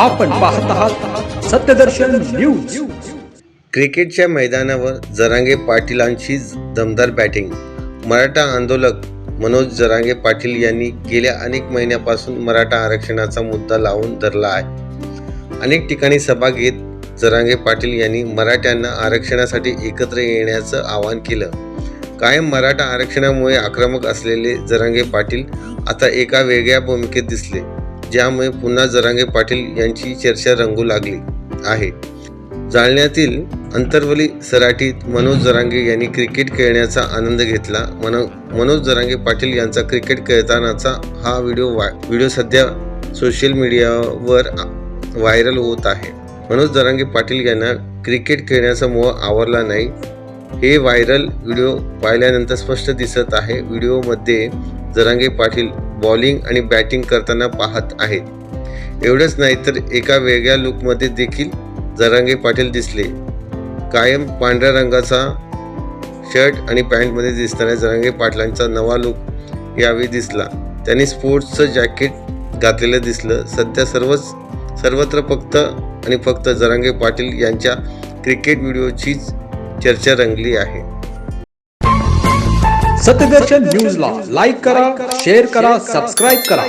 आपण पाहत आहात सत्यदर्शन न्यूज. क्रिकेटच्या मैदानावर जरांगे पाटीलांची दमदार बॅटिंग मराठा आंदोलक मनोज जरांगे पाटील यांनी गेल्या अनेक महिन्यापासून मराठा आरक्षणाचा मुद्दा लावून धरला आहे. अनेक ठिकाणी सभा घेत जरांगे पाटील यांनी मराठ्यांना आरक्षणासाठी एकत्र येण्याचं आवाहन केलं. कायम मराठा आरक्षणामुळे आक्रमक असलेले जरांगे पाटील आता एका वेगळ्या भूमिकेत दिसले. ज्यामुळे पुन्हा जरांगे पाटील यांची चर्चा रंगू लागली आहे. जालन्यातील अंतरवली सराटीत मनोज जरांगे यांनी क्रिकेट खेळण्याचा आनंद घेतला. मनो मनोज जरांगे पाटील यांचा क्रिकेट खेळतानाचा हा व्हिडिओ वा व्हिडिओ सध्या सोशल मीडियावर व्हायरल होत आहे. मनोज जरांगे पाटील यांना क्रिकेट खेळण्याचा मोह आवरला नाही. हे व्हायरल व्हिडिओ पाहिल्यानंतर स्पष्ट दिसत आहे. व्हिडिओमध्ये जरांगे पाटील बॉलिंग आणि बॅटिंग करताना पाहत आहेत. एवढंच नाही तर एका वेगळ्या लुकमध्ये देखील जरांगे पाटील दिसले. कायम पांढऱ्या रंगाचा शर्ट आणि पॅन्टमध्ये दिसणाऱ्या जरांगे पाटलांचा नवा लुक यावेळी दिसला. त्यांनी स्पोर्ट्सचं जॅकेट घातलेलं दिसलं. सध्या सर्वच सर्वत्र फक्त आणि फक्त जरांगे पाटील यांच्या क्रिकेट व्हिडिओचीच चर्चा रंगली आहे. सत्यदर्शन न्यूजला लाईक करा शेअर करा सबस्क्राईब करा.